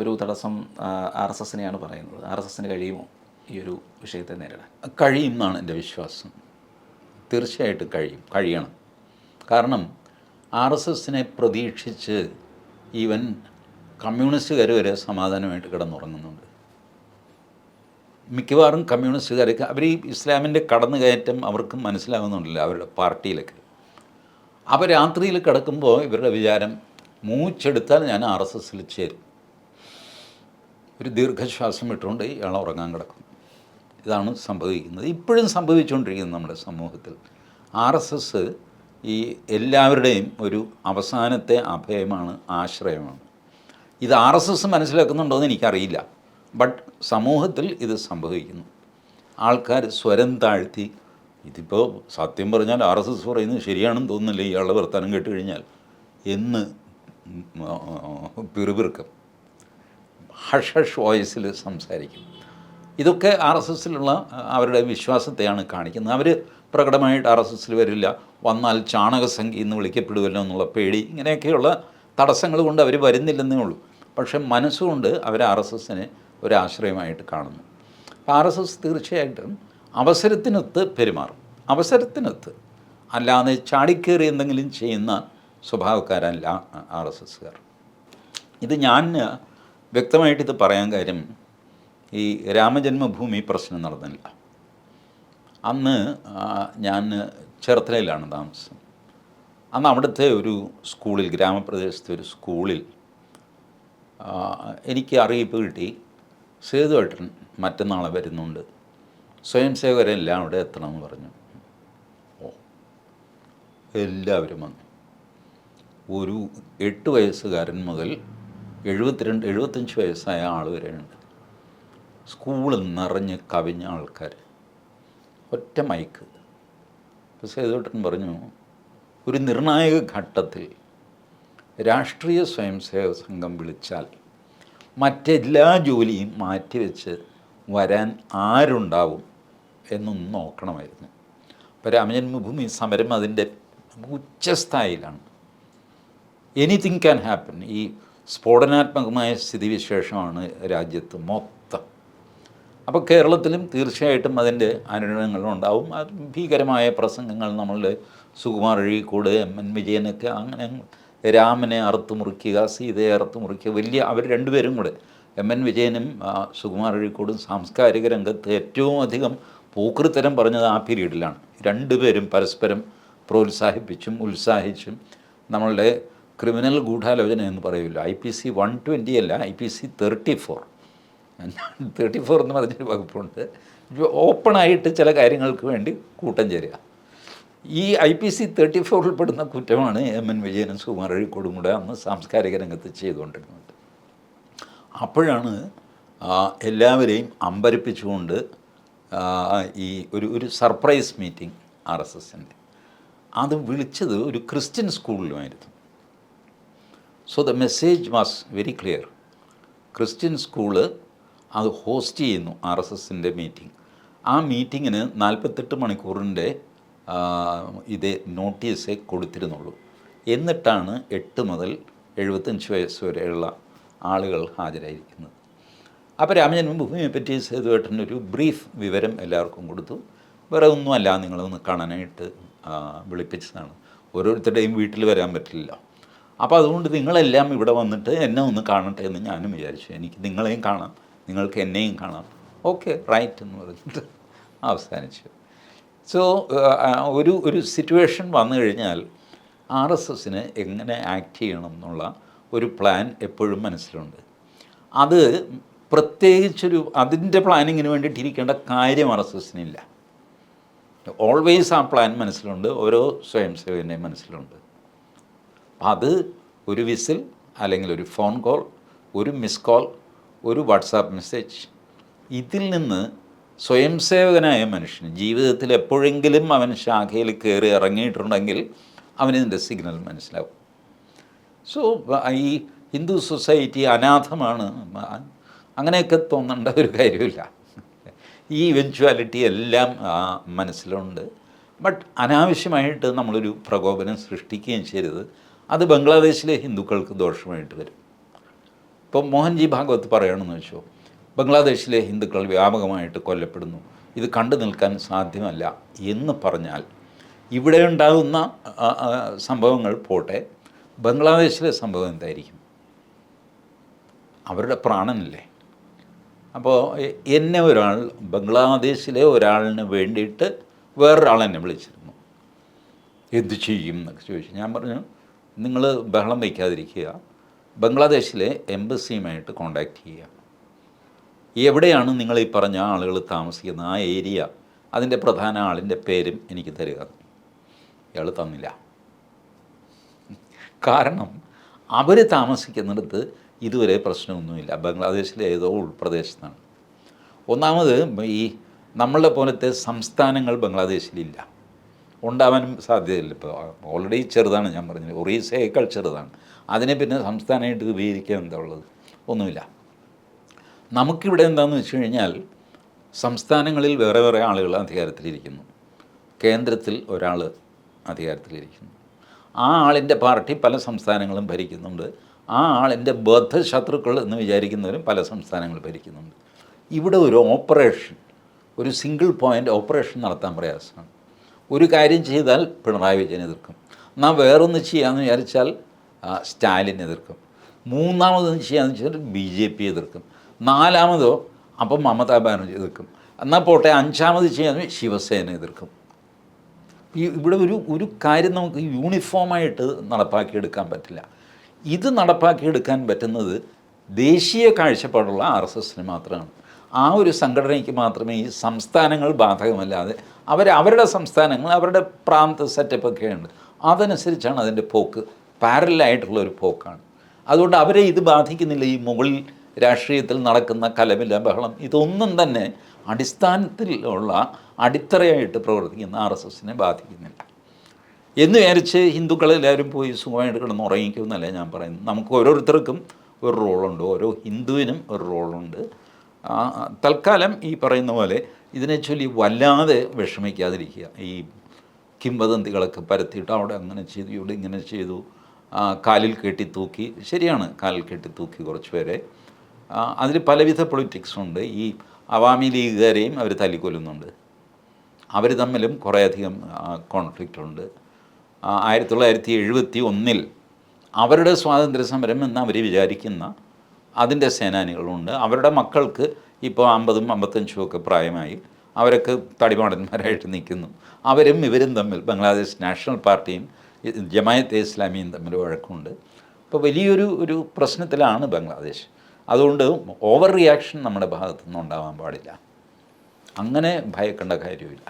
ഒരു തടസ്സം R S എസിനെയാണ് പറയുന്നത്. ആർ എസ് എസിന് കഴിയുമോ ഈ ഒരു വിഷയത്തെ നേരിടാൻ? കഴിയും എന്നാണ് എന്റെ വിശ്വാസം. തീർച്ചയായിട്ടും കഴിയും. കഴിയണം. കാരണം ആർ എസ് എസിനെ പ്രതീക്ഷിച്ച് ഈവൻ കമ്മ്യൂണിസ്റ്റുകാർ വരെ സമാധാനമായിട്ട് കിടന്നുറങ്ങുന്നുണ്ട്. മിക്കവാറും കമ്മ്യൂണിസ്റ്റുകാർക്ക് അവർ ഈ ഇസ്ലാമിന്റെ കടന്നുകയറ്റം അവർക്ക് മനസ്സിലാവുന്നുണ്ടല്ലോ അവരുടെ പാർട്ടിയിലൊക്കെ. അപ്പോൾ രാത്രിയിൽ കിടക്കുമ്പോൾ ഇവരുടെ വിചാരം മൂച്ചെടുത്താൽ ഞാൻ ആർ എസ് എസിൽ ചേരും. ഒരു ദീർഘശ്വാസം ഇട്ടുകൊണ്ട് ഇയാൾ ഉറങ്ങാൻ കിടക്കും. ഇതാണ് സംഭവിക്കുന്നത്. ഇപ്പോഴും സംഭവിച്ചുകൊണ്ടിരിക്കുന്നത് നമ്മുടെ സമൂഹത്തിൽ. ആർ എസ് എസ് ഈ എല്ലാവരുടെയും ഒരു അവസാനത്തെ അഭയമാണ് ആശ്രയമാണ്. ഇത് ആർ എസ് എസ് മനസ്സിലാക്കുന്നുണ്ടോ എന്ന് എനിക്കറിയില്ല. ബട്ട് സമൂഹത്തിൽ ഇത് സംഭവിക്കുന്നു. ആൾക്കാർ സ്വരം താഴ്ത്തി ഇതിപ്പോൾ സത്യം പറഞ്ഞാൽ ആർ എസ് എസ് പറയുന്നത് ശരിയാണെന്ന് തോന്നുന്നില്ല? ഇയാളുടെ വർത്തമാനം കേട്ട് കഴിഞ്ഞാൽ? എന്ന് പിറുപിറുക്കം. ഹഷ് ഹഷ് വോയിസിൽ സംസാരിക്കും. ഇതൊക്കെ ആർ എസ് എസിലുള്ള അവരുടെ വിശ്വാസത്തെയാണ് കാണിക്കുന്നത്. അവർ പ്രകടമായിട്ട് ആർ എസ് എസിൽ വരില്ല. വന്നാൽ ചാണകസംഖ്യ എന്ന് വിളിക്കപ്പെടുമല്ലോ എന്നുള്ള പേടി ഇങ്ങനെയൊക്കെയുള്ള തടസ്സങ്ങൾ കൊണ്ട് അവർ വരുന്നില്ലെന്നേ ഉള്ളൂ. പക്ഷേ മനസ്സുകൊണ്ട് അവർ ആർ എസ് എസിനെ ഒരാശ്രയമായിട്ട് കാണുന്നു. അപ്പോൾ ആർ എസ് എസ് തീർച്ചയായിട്ടും അവസരത്തിനൊത്ത് പെരുമാറും. അവസരത്തിനൊത്ത്. അല്ലാതെ ചാടിക്കേറി എന്തെങ്കിലും ചെയ്യുന്ന സ്വഭാവക്കാരല്ല ആർ എസ് എസ്സുകാർ ഇത് ഞാൻ വ്യക്തമായിട്ട് ഇത് പറയാൻ കാര്യം ഈ രാമജന്മഭൂമി പ്രശ്നം നടന്നില്ല. അന്ന് ഞാൻ ചേർത്തലയിലാണ് താമസം. അന്ന് അവിടുത്തെ ഒരു സ്കൂളിൽ ഗ്രാമപ്രദേശത്തെ ഒരു സ്കൂളിൽ എനിക്ക് അറിയിപ്പ് കിട്ടി. സേതുവേട്ടൻ മറ്റന്നാളെ വരുന്നുണ്ട്. സ്വയം സേവകരെല്ലാം അവിടെ എത്തണമെന്ന് പറഞ്ഞു. ഓ എല്ലാവരും വന്നു. ഒരു എട്ട് വയസ്സുകാരൻ മുതൽ എഴുപത്തിരണ്ട് എഴുപത്തഞ്ച് വയസ്സായ ആൾ വരെയുണ്ട്. സ്കൂൾ നിറഞ്ഞ് കവിഞ്ഞ ആൾക്കാർ ഒറ്റ മൈക്ക്. സേതുട്ടൻ പറഞ്ഞു. ഒരു നിർണായക ഘട്ടത്തിൽ രാഷ്ട്രീയ സ്വയംസേവക സംഘം വിളിച്ചാൽ മറ്റെല്ലാ ജോലിയും മാറ്റിവെച്ച് വരാൻ ആരുണ്ടാവും എന്നൊന്ന് നോക്കണമായിരുന്നു. അപ്പോൾ രാമജന്മഭൂമി സമരം അതിന്റെ ഉച്ചസ്ഥായിലാണ്. Anything can happen. ഈ സ്ഫോടനാത്മകമായ സ്ഥിതിവിശേഷമാണ് രാജ്യത്ത് മൊത്തം. അപ്പോൾ കേരളത്തിലും തീർച്ചയായിട്ടും അതിന്റെ അനുരണങ്ങളുണ്ടാവും അത് ഭീകരമായ പ്രസംഗങ്ങൾ നമ്മളുടെ സുകുമാർ അഴീക്കോട് എം എൻ വിജയനൊക്കെ അങ്ങനെ രാമനെ അറുത്ത് മുറിക്കുക സീതയെ അറുത്ത് മുറിക്കുക വലിയ അവർ രണ്ടുപേരും കൂടെ എം എൻ വിജയനും സുകുമാർ അഴീക്കോടും സാംസ്കാരിക രംഗത്ത് ഏറ്റവും അധികം പൂക്കൃത്തരം പറഞ്ഞത് ആ പീരീഡിലാണ്. രണ്ടുപേരും പരസ്പരം പ്രോത്സാഹിപ്പിച്ചും ഉത്സാഹിച്ചും നമ്മളുടെ ക്രിമിനൽ ഗൂഢാലോചന എന്ന് പറയില്ല I P C one twenty അല്ല I P C thirty four thirty four എന്ന് പറഞ്ഞൊരു വകുപ്പുണ്ട്. ഓപ്പണായിട്ട് ചില കാര്യങ്ങൾക്ക് വേണ്ടി കൂട്ടം ചേരുക. ഈ ഐ പി സി തേർട്ടി ഫോറിൽ പെടുന്ന കുറ്റമാണ് എം എൻ വിജയനും സുകുമാർ അഴിക്കോടും കൂടെ അന്ന് സാംസ്കാരിക രംഗത്ത് ചെയ്തുകൊണ്ടിരുന്നത്. അപ്പോഴാണ് എല്ലാവരെയും അമ്പരിപ്പിച്ചുകൊണ്ട് ഈ ഒരു ഒരു സർപ്രൈസ് മീറ്റിംഗ് ആർ എസ് എസിന്റെ. അത് വിളിച്ചത് ഒരു Christian സ്കൂളിലുമായിരുന്നു. So the message was very clear Christian school അത് ഹോസ്റ്റ് ചെയ്യുന്നു ആർ എസ് എസിന്റെ മീറ്റിംഗ് ആ മീറ്റിങ്ങിന് നാൽപ്പത്തെട്ട് മണിക്കൂറിന്റെ ഇത് നോട്ടീസേ കൊടുത്തിരുന്നുള്ളൂ. എന്നിട്ടാണ് എട്ട് മുതൽ എഴുപത്തഞ്ച് വയസ്സ് വരെയുള്ള ആളുകൾ ഹാജരായിരിക്കുന്നത്. അപ്പോൾ രാമജന്മഭൂമിയെ പറ്റി സേതുവേട്ടന്റെ ഒരു ബ്രീഫ് വിവരം എല്ലാവർക്കും കൊടുത്തു. വേറെ ഒന്നുമല്ല നിങ്ങളൊന്ന് കാണാനായിട്ട് വിളിപ്പിച്ചതാണ്. ഓരോരുത്തരുടെയും വീട്ടിൽ വരാൻ പറ്റില്ല. അപ്പോൾ അതുകൊണ്ട് നിങ്ങളെല്ലാം ഇവിടെ വന്നിട്ട് എന്നെ ഒന്ന് കാണട്ടെ എന്ന് ഞാനും വിചാരിച്ചു. എനിക്ക് നിങ്ങളെയും കാണാം. നിങ്ങൾക്ക് എന്നെയും കാണാം. ഓക്കെ റൈറ്റ് എന്ന് പറഞ്ഞിട്ട് അവസാനിച്ചു. സോ ഒരു ഒരു സിറ്റുവേഷൻ വന്നു കഴിഞ്ഞാൽ ആർ എസ് എസിന് എങ്ങനെ ആക്ട് ചെയ്യണം എന്നുള്ള ഒരു പ്ലാൻ എപ്പോഴും മനസ്സിലുണ്ട്. അത് പ്രത്യേകിച്ചൊരു അതിന്റെ പ്ലാനിങ്ങിന് വേണ്ടിയിട്ട് ഇരിക്കേണ്ട കാര്യം ആർ എസ് എസിനില്ല. ഓൾവേസ് ആ പ്ലാൻ മനസ്സിലുണ്ട്. ഓരോ സ്വയംസേവന്റെയും മനസ്സിലുണ്ട്. അത് ഒരു വിസിൽ അല്ലെങ്കിൽ ഒരു ഫോൺ കോൾ ഒരു മിസ് കോൾ ഒരു വാട്സാപ്പ് മെസ്സേജ്. ഇതിൽ നിന്ന് സ്വയം സേവകനായ മനുഷ്യന് ജീവിതത്തിൽ എപ്പോഴെങ്കിലും അവൻ ശാഖയിൽ കയറി ഇറങ്ങിയിട്ടുണ്ടെങ്കിൽ അവനിതിന്റെ സിഗ്നൽ മനസ്സിലാവും. സോ ഈ ഹിന്ദു സൊസൈറ്റി അനാഥമാണ്. അങ്ങനെയൊക്കെ തോന്നേണ്ട ഒരു കാര്യമില്ല. ഈ ഇവൻച്വാലിറ്റി എല്ലാം മനസ്സിലുണ്ട്. ബട്ട് അനാവശ്യമായിട്ട് നമ്മളൊരു പ്രകോപനം സൃഷ്ടിക്കുകയും ചെയ്യരുത്. അത് ബംഗ്ലാദേശിലെ ഹിന്ദുക്കൾക്ക് ദോഷമായിട്ട് വരും. ഇപ്പം മോഹൻജി ഭാഗവത് പറയണമെന്ന് വെച്ചോ ബംഗ്ലാദേശിലെ ഹിന്ദുക്കൾ വ്യാപകമായിട്ട് കൊല്ലപ്പെടുന്നു. ഇത് കണ്ടു നിൽക്കാൻ സാധ്യമല്ല എന്ന് പറഞ്ഞാൽ ഇവിടെ ഉണ്ടാകുന്ന സംഭവങ്ങൾ പോട്ടെ ബംഗ്ലാദേശിലെ സംഭവം എന്തായിരിക്കും? അവരുടെ പ്രാണനല്ലേ? അപ്പോൾ എന്നെ ഒരാൾ ബംഗ്ലാദേശിലെ ഒരാളിന് വേണ്ടിയിട്ട് വേറൊരാൾ എന്നെ വിളിച്ചിരുന്നു. എന്ത് ചെയ്യും എന്നൊക്കെ ചോദിച്ചു. ഞാൻ പറഞ്ഞു നിങ്ങൾ ബഹളം വയ്ക്കാതിരിക്കുക. ബംഗ്ലാദേശിലെ എംബസിയുമായിട്ട് കോണ്ടാക്ട് ചെയ്യുക. എവിടെയാണ് നിങ്ങൾ ഈ പറഞ്ഞ ആളുകൾ താമസിക്കുന്ന ആ ഏരിയ? അതിന്റെ പ്രധാന ആളിന്റെ പേരും എനിക്ക് തരിക. ഇയാൾ തന്നില്ല. കാരണം അവർ താമസിക്കുന്നിടത്ത് ഇതുവരെ പ്രശ്നമൊന്നുമില്ല. ബംഗ്ലാദേശിലെ ഏതോ ഉൾപ്രദേശത്താണ്. ഒന്നാമത് ഈ നമ്മളുടെ പോലത്തെ സംസ്ഥാനങ്ങൾ ബംഗ്ലാദേശിലില്ല. ഉണ്ടാവാനും സാധ്യതയില്ല. ഇപ്പോൾ ഓൾറെഡി ചെറുതാണ് ഞാൻ പറഞ്ഞത്. ഒറീസയേക്കാൾ ചെറുതാണ്. അതിനെ പിന്നെ സംസ്ഥാനമായിട്ട് ഉപയോഗിക്കാൻ എന്താ ഉള്ളത്? ഒന്നുമില്ല. നമുക്കിവിടെ എന്താണെന്ന് വെച്ച് കഴിഞ്ഞാൽ സംസ്ഥാനങ്ങളിൽ വേറെ വേറെ ആളുകൾ അധികാരത്തിലിരിക്കുന്നു. കേന്ദ്രത്തിൽ ഒരാൾ അധികാരത്തിലിരിക്കുന്നു. ആ ആളിന്റെ പാർട്ടി പല സംസ്ഥാനങ്ങളും ഭരിക്കുന്നുണ്ട്. ആ ആളിന്റെ ബദ്ധശത്രുക്കൾ എന്ന് വിചാരിക്കുന്നവരും പല സംസ്ഥാനങ്ങളും ഭരിക്കുന്നുണ്ട്. ഇവിടെ ഒരു ഓപ്പറേഷൻ ഒരു സിംഗിൾ പോയിന്റ് ഓപ്പറേഷൻ നടത്താൻ പ്രയാസമാണ്. ഒരു കാര്യം ചെയ്താൽ പിണറായി വിജയൻ എതിർക്കും. നാം വേറൊന്ന് ചെയ്യാമെന്ന് വിചാരിച്ചാൽ സ്റ്റാലിൻ എതിർക്കും. മൂന്നാമതൊന്ന് ചെയ്യാമെന്ന് വെച്ചാൽ ബി ജെ പി എതിർക്കും. നാലാമതോ അപ്പം മമതാ ബാനർജി എതിർക്കും. എന്നാൽ പോട്ടെ അഞ്ചാമത് ചെയ്യാമെന്ന് ശിവസേന എതിർക്കും. ഈ ഇവിടെ ഒരു ഒരു കാര്യം നമുക്ക് യൂണിഫോമായിട്ട് നടപ്പാക്കിയെടുക്കാൻ പറ്റില്ല. ഇത് നടപ്പാക്കിയെടുക്കാൻ പറ്റുന്നത് ദേശീയ കാഴ്ചപ്പാടുള്ള ആർ എസ് എസിന് മാത്രമാണ്. ആ ഒരു സംഘടനയ്ക്ക് മാത്രമേ ഈ സംസ്ഥാനങ്ങൾ ബാധകമല്ലാതെ അവർ അവരുടെ സംസ്ഥാനങ്ങൾ അവരുടെ പ്രാന്ത സെറ്റപ്പൊക്കെ ഉണ്ട്. അതനുസരിച്ചാണ് അതിന്റെ പോക്ക്. പാരലായിട്ടുള്ള ഒരു പോക്കാണ്. അതുകൊണ്ട് അവരെ ഇത് ബാധിക്കുന്നില്ല. ഈ മുകളിൽ രാഷ്ട്രീയത്തിൽ നടക്കുന്ന കലമില്ല ബഹളം ഇതൊന്നും തന്നെ അടിസ്ഥാനത്തിലുള്ള അടിത്തറയായിട്ട് പ്രവർത്തിക്കുന്ന ആർ എസ് എസിനെ ബാധിക്കുന്നില്ല. എന്ന് വിചാരിച്ച് ഹിന്ദുക്കളെല്ലാവരും പോയി സുഖമായിട്ട് കിടന്ന് ഉറങ്ങിക്കുമെന്നല്ല ഞാൻ പറയുന്നത്. നമുക്ക് ഓരോരുത്തർക്കും ഒരു റോളുണ്ട് ഓരോ ഹിന്ദുവിനും ഒരു റോളുണ്ട് തൽക്കാലം ഈ പറയുന്ന പോലെ ഇതിനെ ചൊല്ലി വല്ലാതെ വിഷമിക്കാതിരിക്കുക. ഈ കിംവദന്തികളൊക്കെ പരത്തിയിട്ട് അവിടെ അങ്ങനെ ചെയ്തു ഇവിടെ ഇങ്ങനെ ചെയ്തു. കാലിൽ കെട്ടി തൂക്കി ശരിയാണ് കാലിൽ കെട്ടി തൂക്കി കുറച്ച് പേരെ. അതിൽ പലവിധ പൊളിറ്റിക്സുണ്ട് ഈ അവാമി ലീഗുകാരെയും അവർ തല്ലിക്കൊല്ലുന്നുണ്ട്. അവർ തമ്മിലും കുറേയധികം കോൺഫ്ലിക്റ്റ് ഉണ്ട്. ആയിരത്തി തൊള്ളായിരത്തി എഴുപത്തി ഒന്നിൽ അവരുടെ സ്വാതന്ത്ര്യ സമരം എന്ന് അവർ വിചാരിക്കുന്ന അതിന്റെ സേനാനികളുണ്ട്. അവരുടെ മക്കൾക്ക് ഇപ്പോൾ അമ്പതും അമ്പത്തഞ്ചും ഒക്കെ പ്രായമായി അവരൊക്കെ തടിമാടന്മാരായിട്ട് നിൽക്കുന്നു. അവരും ഇവരും തമ്മിൽ ബംഗ്ലാദേശ് നാഷണൽ പാർട്ടിയും ജമായത്തെ ഇസ്ലാമിയും തമ്മിൽ വഴക്കുണ്ട്. അപ്പോൾ വലിയൊരു ഒരു പ്രശ്നത്തിലാണ് ബംഗ്ലാദേശ്. അതുകൊണ്ട് ഓവർ റിയാക്ഷൻ നമ്മുടെ ഭാഗത്തുനിന്ന് ഉണ്ടാവാൻ പാടില്ല. അങ്ങനെ ഭയക്കേണ്ട കാര്യമില്ല.